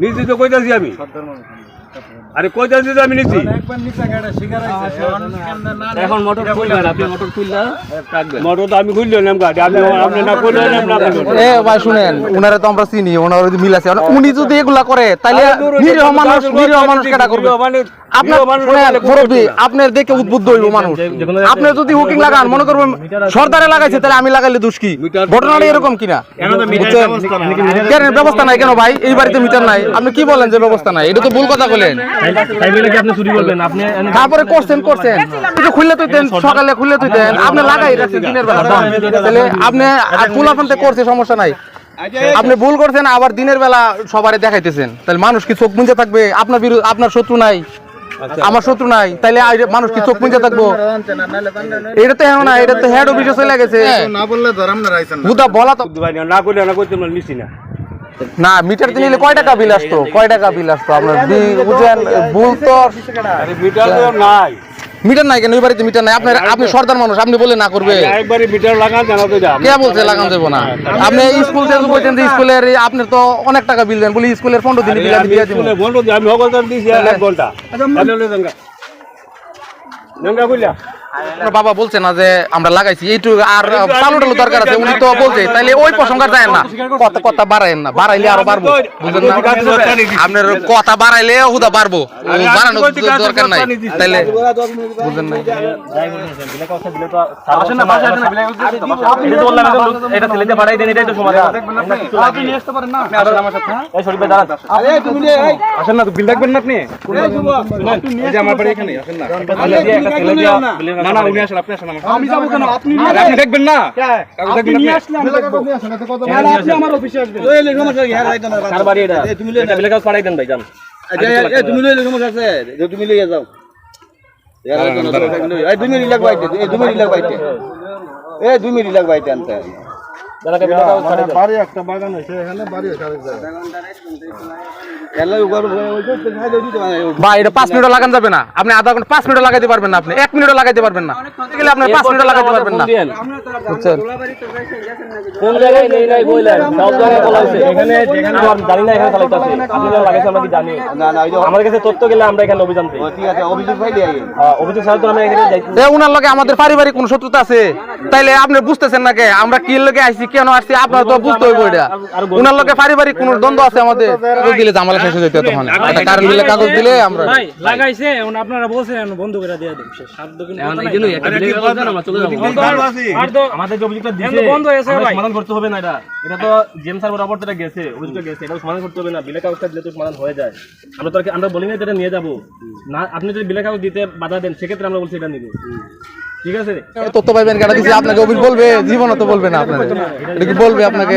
নিচ্ছি তো কইতাছি আমি? আরে কইতাছি তো আমি এখন মোটর খুলবেন আপনি মোটর খুললে মোটর তো আমি খুললো নাম গাড়ি। আপনি আপনি না খুললো নাম না এ ভাই শুনেন উনারে তো আমরা চিনি ওনার যদি মিল আছে। উনি যদি এগুলা করে তাহলে নিরীহ মানুষ নিরীহ মানুষ কেটা করবে? আপনার মুরব্বী আপনার দেখে উদ্বুদ্ধ হইব মানুষ। আপনি যদি হুকিং লাগান মনে করবেন সর্দারে লাগাইছে তাহলে আমি লাগাইলে দোষ কি? ঘটনাটা এরকম কিনা? কেন ব্যবস্থা নাই। কেন ভাই? এই বাড়িতে মিটার নাই। আপনি কি বলেন যে ব্যবস্থা নাই? এটা তো ভুল কথা বলেন। তাই বলে কি আপনি চুরি করবেন? আপনি তারপরে করছেন করছেন। একটু খুললে তুইতেন সকালে খুললে তুইতেন আপনি লাগাই রাখছেন দিনের বেলা তাহলে আপনি ফুলাফানতে করছে সমস্যা নাই। আপনি ভুল করছেন আবার দিনের বেলা সবারে দেখাইতেছেন। তাহলে মানুষ কি চোখ মুঞ্জে থাকবে? আপনার বিরুদ্ধে আপনার শত্রু নাই। আমার শত্রু নাই তাইলে মানুষ কি চোখ মুঞ্জে থাকব? এটা তো হ্যাঁ না এটা তো হেড অফিসে চলে গেছে। না বললে ধরাম না রাইছেন বুদা বলা তো না করলে না করতে আমরা নিচ্ছি না। না মিটার দিয়ে নিলে কয় টাকা বিল আসতো? কয় টাকা বিল আসতো আপনার? বুঝেন ভুল তো মিটার তো নাই। মিটার নাই কেন? ওই বাড়িতে মিটার নাই। আপনার আপনি সর্দার মানুষ আপনি বলে না করবে। একবারে মিটার লাগান জানা তো কে বলছে লাগান দেবো না? আপনি স্কুল থেকে বলছেন যে স্কুলের আপনি তো অনেক টাকা বিল দেন বলি স্কুলের পনেরো দিন বিল আমি দিয়েছি এক ঘণ্টা। আপনার বাবা বলছে না যে আমরা লাগাইছি এইটুকু আর চালু টালু দরকার আছে উনি তো বলছে তাইলে ওই প্রসঙ্গার যায় না। কথা কথা বাড়াইন না বাড়াইলে আরও বাড়বো। বুঝলেন না? আপনার কথা বাড়াইলে হুদা বাড়বো। ও বাড়ানোর দরকার নাই তাইলে বুঝলেন না? আসেন না বাসায় আসেন না বিলাই এটা তো বললাম একদম এটা ছেলেতে পাঠাই দেন এটাই তো সমাধান। আপনি নিয়ে আসতে পারেন না। আপনি আসেন আমার সাথে এই শরীফ ভাই দাঁড়ান। আসেন না। তো বিল রাখবেন না আপনি? আমার বাড়ি এখানে আসেন না। ছেলে দিয়ে একটা ছেলে দিয়ে না না উনি আসেন আপনি আসেন আমি যাব কেন? আপনি আপনি দেখবেন না? আপনি নিয়ে আসলে আমি দেখব আপনি আমার অফিসে আসবেন। কার বাড়ি এটা? তুমি এটা বিলে কাজ পাঠাই দেন ভাই যান। তুমি লইলে সমস্যা আছে তুমি লইয়া যাও। এই দুই মিনিট লাগবে এই দুই মিনিট লাগবে এই দুই মিনিট লাগবে আনতে। বাড়ি একটা বাগান এখানে বাড়ি বা এটা পাঁচ মিনিট লাগান যাবে না আপনি আধা ঘণ্টা পাঁচ মিনিট লাগাইতে পারবেন না আপনি এক মিনিট লাগাইতে পারবেন না গেলে আপনি পাঁচ মিনিট লাগাইতে পারবেন না বুঝছেন কোন জায়গায় নেই নাই বললেন সব জায়গায় বলা হয়েছে এখানে যেখানে জানি না এখানে চালাইতেছে আপনি যখন লাগাইছে আমরা কি জানি না না আমার কাছে তথ্য গেলে আমরা এখানে অভিযান দিই ঠিক আছে অভিযোগ ফাইলে আই অভিযোগ ছাড়া তো আমরা এখানে যাইতে এ উনার লগে আমাদের পারিবারিক কোন শত্রুতা আছে তাইলে আপনি বুঝতেছেন না কে আমরা কি লগে আইছি কেন আসছি? আপনার তো বুঝতে হইব এটা। উনার লগে পারিবারিক কোন দ্বন্দ্ব আছে আমাদের। কাগজ দিলে জামালা শেষ হয়ে যেত তখন একটা কারেন্ট বিলে কাগজ দিলে আমরা ভাই লাগাইছে এখন আপনারা বলছেন বন্ধ করে দিয়ে দিন শেষ দোকান এখন। আর তো আমাদের যে অভিযোগটা এখন বন্ধ হয়েছে ভাই। সমাধান করতে হবে না এটা। এটা তো জেম স্যার বরাবর তো এটা গেছে অভিযোগটা গেছে এটা সমাধান করতে হবে না। বিলে কাগজটা দিলে তো সমাধান হয়ে যায়। আমরা তো আমরা বলি না এটা নিয়ে যাব। না আপনি যদি বিলে কাগজ দিতে বাধা দেন সেক্ষেত্রে আমরা বলছি এটা নিব। ঠিক আছে তথ্য পাইবেন কেন দিছি আপনাকে অভিল বলবে জীবন তো বলবে না আপনাকে এটা কি বলবে আপনাকে?